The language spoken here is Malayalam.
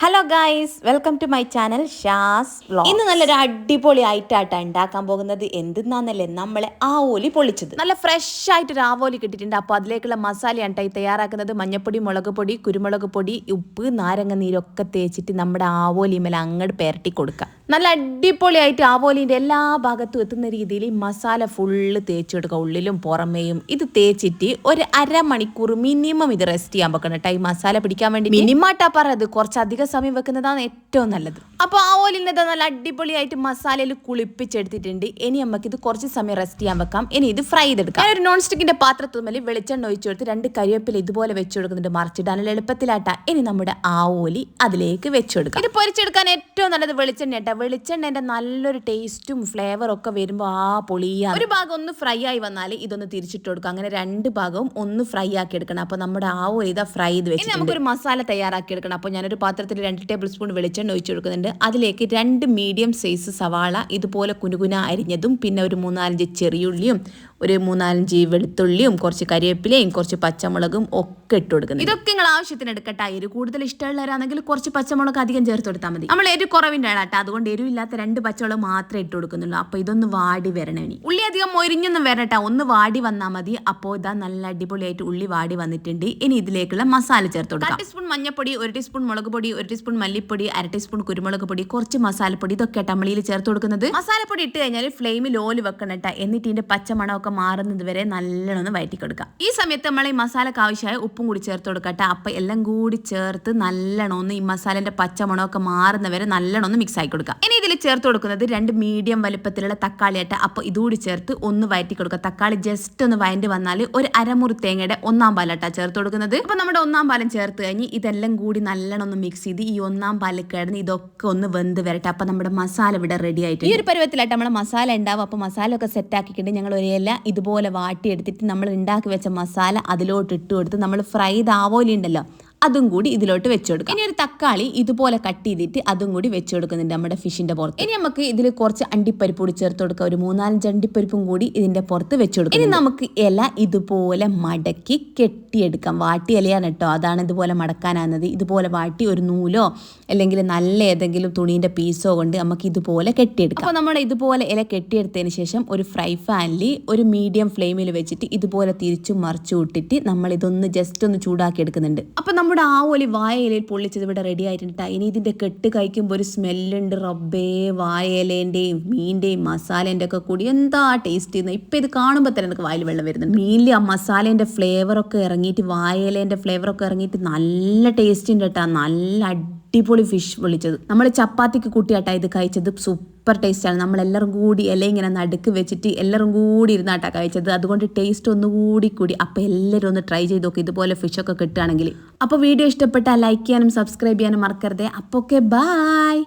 Hello guys welcome to my channel Shaz ഇന്ന് നല്ലൊരു അടിപൊളി ആയിട്ടാട്ടാ ഉണ്ടാക്കാൻ പോകുന്നത് എന്തെന്നാന്നല്ലേ നമ്മളെ ആവോലി പൊളിച്ചത്. നല്ല ഫ്രഷ് ആയിട്ട് ഒരു ആവോലി കിട്ടിയിട്ടുണ്ട്. അപ്പോൾ അതിലേക്കുള്ള മസാലയാണ് ഉണ്ടായി തയ്യാറാക്കുന്നത്. മഞ്ഞപ്പൊടി മുളക് പൊടി കുരുമുളക് പൊടി ഉപ്പ് നാരങ്ങ നീരൊക്കെ തേച്ചിട്ട് നമ്മുടെ ആവോലി മേലെ അങ്ങോട്ട് പെരട്ടി കൊടുക്കുക നല്ല അടിപൊളിയായിട്ട് ആവോലിന്റെ എല്ലാ ഭാഗത്തും എത്തുന്ന രീതിയിൽ മസാല ഫുള്ള് തേച്ച് കൊടുക്കുക ഉള്ളിലും പുറമേയും ഇത് തേച്ചിട്ട് ഒരു അരമണിക്കൂർ മിനിമം ഇത് റെസ്റ്റ് ചെയ്യാൻ വെക്കണം കേട്ടോ ഈ മസാല പിടിക്കാൻ വേണ്ടി മിനിമാട്ടാ പറയുന്നത് കുറച്ചധികം സമയം വെക്കുന്നതാണ് ഏറ്റവും നല്ലത്. അപ്പോൾ ആവോലിന്റെ നല്ല അടിപൊളിയായിട്ട് മസാലയിൽ കുളിപ്പിച്ചെടുത്തിട്ടുണ്ട്. ഇനി നമുക്ക് ഇത് കുറച്ച് സമയം റെസ്റ്റ് ചെയ്യാൻ വെക്കാം. ഇനി ഇത് ഫ്രൈ ചെയ്തെടുക്കാം. ഒരു നോൺ സ്റ്റിക്കിന്റെ പാത്രത്തുമ്മൽ വെളിച്ചെണ്ണ ഒഴിച്ചു കൊടുത്ത് രണ്ട് കരിവേപ്പില ഇതുപോലെ വെച്ചു കൊടുക്കുന്നുണ്ട് മറിച്ചിടാനുള്ള എളുപ്പത്തിലാട്ടാ. ഇനി നമ്മുടെ ആ ഓലി അതിലേക്ക് വെച്ചു കൊടുക്കാം. ഇത് പൊരിച്ചെടുക്കാൻ ഏറ്റവും നല്ലത് വെളിച്ചെണ്ണ കേട്ടോ വെളിച്ചെണ്ണേന്റെ നല്ലൊരു ടേസ്റ്റും ഫ്ലേവറും ഒക്കെ വരുമ്പോൾ ആ പൊളിയാ. ഒരു ഭാഗം ഒന്ന് ഫ്രൈ ആയി വന്നാൽ ഇതൊന്ന് തിരിച്ചിട്ട് കൊടുക്കുക അങ്ങനെ രണ്ട് ഭാഗവും ഒന്ന് ഫ്രൈ ആക്കി എടുക്കണം. അപ്പോൾ നമ്മുടെ ആ ഓലി ഇതാ ഫ്രൈ ചെയ്ത് വെച്ച് നമുക്കൊരു മസാല തയ്യാറാക്കി എടുക്കണം. അപ്പോൾ ഞാനൊരു പാത്രത്തിൽ രണ്ട് ടേബിൾ സ്പൂൺ വെളിച്ചെണ്ണ ഒഴിച്ചു കൊടുക്കുന്നുണ്ട്. അതിലേക്ക് രണ്ട് മീഡിയം സൈസ് സവാള ഇതുപോലെ കുനുകുന അരിഞ്ഞതും പിന്നെ ഒരു മൂന്നാലഞ്ച് ചെറിയുള്ളിയും ഒരു മൂന്നാലഞ്ച് വെളുത്തുള്ളിയും കുറച്ച് കരിവേപ്പിലയും കുറച്ച് പച്ചമുളകും ഒക്കെ ഇട്ട് കൊടുക്കുന്നത് ഇതൊക്കെ നിങ്ങൾ ആവശ്യത്തിന് എടുക്കട്ടെ. എരു കൂടുതൽ ഇഷ്ടമുള്ളവരാണെങ്കിൽ കുറച്ച് പച്ചമുളക് അധികം ചേർത്ത് കൊടുത്താൽ മതി. നമ്മൾ എരു കുറവിന്റെ ആളാട്ടെ. അതുകൊണ്ട് എരിവില്ലാത്ത രണ്ട് പച്ചമുളക് മാത്രമേ ഇട്ട് കൊടുക്കുന്നുള്ളൂ. അപ്പോൾ ഇതൊന്ന് വാടി വരണം ഇനി. ഉള്ളി അധികം മൊരിഞ്ഞൊന്നും വരട്ടെ ഒന്ന് വാടി വന്നാൽ മതി. അപ്പോൾ ഇതാ നല്ല അടിപൊളിയായിട്ട് ഉള്ളി വാടി വന്നിട്ടുണ്ട്. ഇനി ഇതിലേക്കുള്ള മസാല ചേർത്ത് കൊടുക്കാം. ടീസ്പൂൺ മഞ്ഞപ്പൊടി ഒരു ടീസ്പൂൺ മുളക് പൊടി ഒരു ടീസ്പൂൺ മല്ലിപ്പൊടി അര ടീസ്പൂൺ കുരുമുളക് പൊടി കുറച്ച് മസാലപ്പൊടി. ഇതൊക്കെ ടമ്മിളിയിൽ ചേർത്ത് കൊടുക്കുന്നത്. മസാലപ്പൊടി ഇട്ട് കഴിഞ്ഞാൽ ഫ്ലെയിമിൽ ഓൽ വെക്കണം എന്നിട്ട് ഇതിന്റെ പച്ചമണമൊക്കെ മാറുന്നത് വരെ നല്ലോണം വയറ്റി കൊടുക്കുക. ഈ സമയത്ത് നമ്മൾ ഈ മസാലക്ക് ആവശ്യമായ ഉപ്പും കൂടി ചേർത്ത് കൊടുക്കട്ടെ അപ്പം എല്ലാം കൂടി ചേർത്ത് നല്ലോണം ഈ മസാലന്റെ മാറുന്ന മാറുന്നവരെ നല്ലോണം മിക്സ് ആക്കി കൊടുക്കുക. ഇനി ഇതിൽ ചേർത്ത് കൊടുക്കുന്നത് രണ്ട് മീഡിയം വലുപ്പത്തിലുള്ള തക്കാളി ആയിട്ട് അപ്പോൾ ഇതുകൂടി ചേർത്ത് ഒന്ന് വയറ്റി കൊടുക്കുക. തക്കാളി ജസ്റ്റ് ഒന്ന് വയറ്റി വന്നാൽ ഒരു അരമുറി തേങ്ങയുടെ ഒന്നാം പാലാട്ടാ ചേർത്ത് കൊടുക്കുന്നത്. അപ്പോൾ നമ്മുടെ ഒന്നാം പാലം ചേർത്ത് കഴിഞ്ഞ് ഇതെല്ലാം കൂടി നല്ലോണം ഒന്ന് മിക്സ് ചെയ്ത് ഈ ഒന്നാം പാലിൽ കിടന്ന് ഇതൊക്കെ ഒന്ന് വെന്ത് വരട്ടെ. അപ്പോൾ നമ്മുടെ മസാല ഇവിടെ റെഡി ആയിട്ട് ഈ ഒരു പരുവത്തിലായിട്ട് നമ്മൾ മസാല ഉണ്ടാവും. അപ്പോൾ മസാല ഒക്കെ സെറ്റ് ആക്കിയിട്ട് ഞങ്ങൾ ഒരു ഇല ഇതുപോലെ വാട്ടിയെടുത്തിട്ട് നമ്മൾ ഉണ്ടാക്കി വെച്ച മസാല അതിലോട്ട് ഇട്ട് കൊടുത്ത് നമ്മൾ ഫ്രൈ ആവോലി ഉണ്ടല്ലോ അതും കൂടി ഇതിലോട്ട് വെച്ച് ഇനി ഒരു തക്കാളി ഇതുപോലെ കട്ട് ചെയ്തിട്ട് അതും കൂടി വെച്ച് കൊടുക്കുന്നുണ്ട് നമ്മുടെ ഫിഷിന്റെ പുറത്ത്. ഇനി നമുക്ക് ഇതിൽ കുറച്ച് അണ്ടിപ്പരിപ്പ് കൂടി ചേർത്ത് കൊടുക്കുക ഒരു മൂന്നാലഞ്ച് അണ്ടിപ്പരിപ്പും കൂടി ഇതിന്റെ പുറത്ത് വെച്ച് കൊടുക്കും ഇനി നമുക്ക് ഇല ഇതുപോലെ മടക്കി കെട്ടിയെടുക്കാം. വാട്ടി ഇലയാണ് കേട്ടോ. അതാണ് ഇതുപോലെ മടക്കാനാകുന്നത്. ഇതുപോലെ വാട്ടി ഒരു നൂലോ അല്ലെങ്കിൽ നല്ല ഏതെങ്കിലും തുണീന്റെ പീസോ കൊണ്ട് നമുക്ക് ഇതുപോലെ കെട്ടിയെടുക്കാം. അപ്പോൾ നമ്മുടെ ഇതുപോലെ ഇല കെട്ടിയെടുത്തതിന് ശേഷം ഒരു ഫ്രൈ പാനിൽ ഒരു മീഡിയം ഫ്ലെയിമിൽ വെച്ചിട്ട് ഇതുപോലെ തിരിച്ചു മറിച്ചു വിട്ടിട്ട് നമ്മൾ ഇതൊന്ന് ജസ്റ്റ് ഒന്ന് ചൂടാക്കി എടുക്കുന്നുണ്ട്. അപ്പോൾ നമ്മുടെ ആ ഒലി വായ ഇലയിൽ പൊള്ളിച്ചത് ഇവിടെ റെഡി ആയിട്ടുണ്ട്. ഇനി ഇതിന്റെ കെട്ട് കഴിക്കുമ്പോൾ ഒരു സ്മെല്ലുണ്ട് റബ്ബേ വായലേന്റെയും മീന്റെയും മസാലേന്റെ ഒക്കെ കൂടി. എന്താ ടേസ്റ്റ് ചെയ്യുന്നത് ഇപ്പം ഇത് കാണുമ്പോൾ തന്നെ എനിക്ക് വായിൽ വെള്ളം വരുന്നുണ്ട്. മീനിൽ ആ മസാലേന്റെ ഫ്ലേവറൊക്കെ ഇറങ്ങിയിട്ട് വായലേന്റെ ഫ്ലേവറൊക്കെ ഇറങ്ങിയിട്ട് നല്ല ടേസ്റ്റ് ഉണ്ട് കേട്ടോ നല്ല അടിപൊളി ഫിഷ് പൊള്ളിച്ചത്. നമ്മൾ ചപ്പാത്തിക്ക് കൂട്ടിയാട്ടാ ഇത് കഴിച്ചത്. സൂപ്പർ ടേസ്റ്റാണ് നമ്മളെല്ലാവരും കൂടി ഇല ഇങ്ങനെ നടുക്ക് വെച്ചിട്ട് എല്ലാവരും കൂടി ഇരുന്നാട്ടാ കഴിച്ചത്. അതുകൊണ്ട് ടേസ്റ്റ് ഒന്നുകൂടി കൂടി. അപ്പോൾ എല്ലാവരും ഒന്ന് ട്രൈ ചെയ്ത് നോക്കി. ഇതുപോലെ ഫിഷൊക്കെ കിട്ടുകയാണെങ്കിൽ. അപ്പോൾ വീഡിയോ ഇഷ്ടപ്പെട്ടാൽ ലൈക്ക് ചെയ്യാനും സബ്സ്ക്രൈബ് ചെയ്യാനും മറക്കരുതേ. അപ്പോൾ ഓക്കെ ബായ്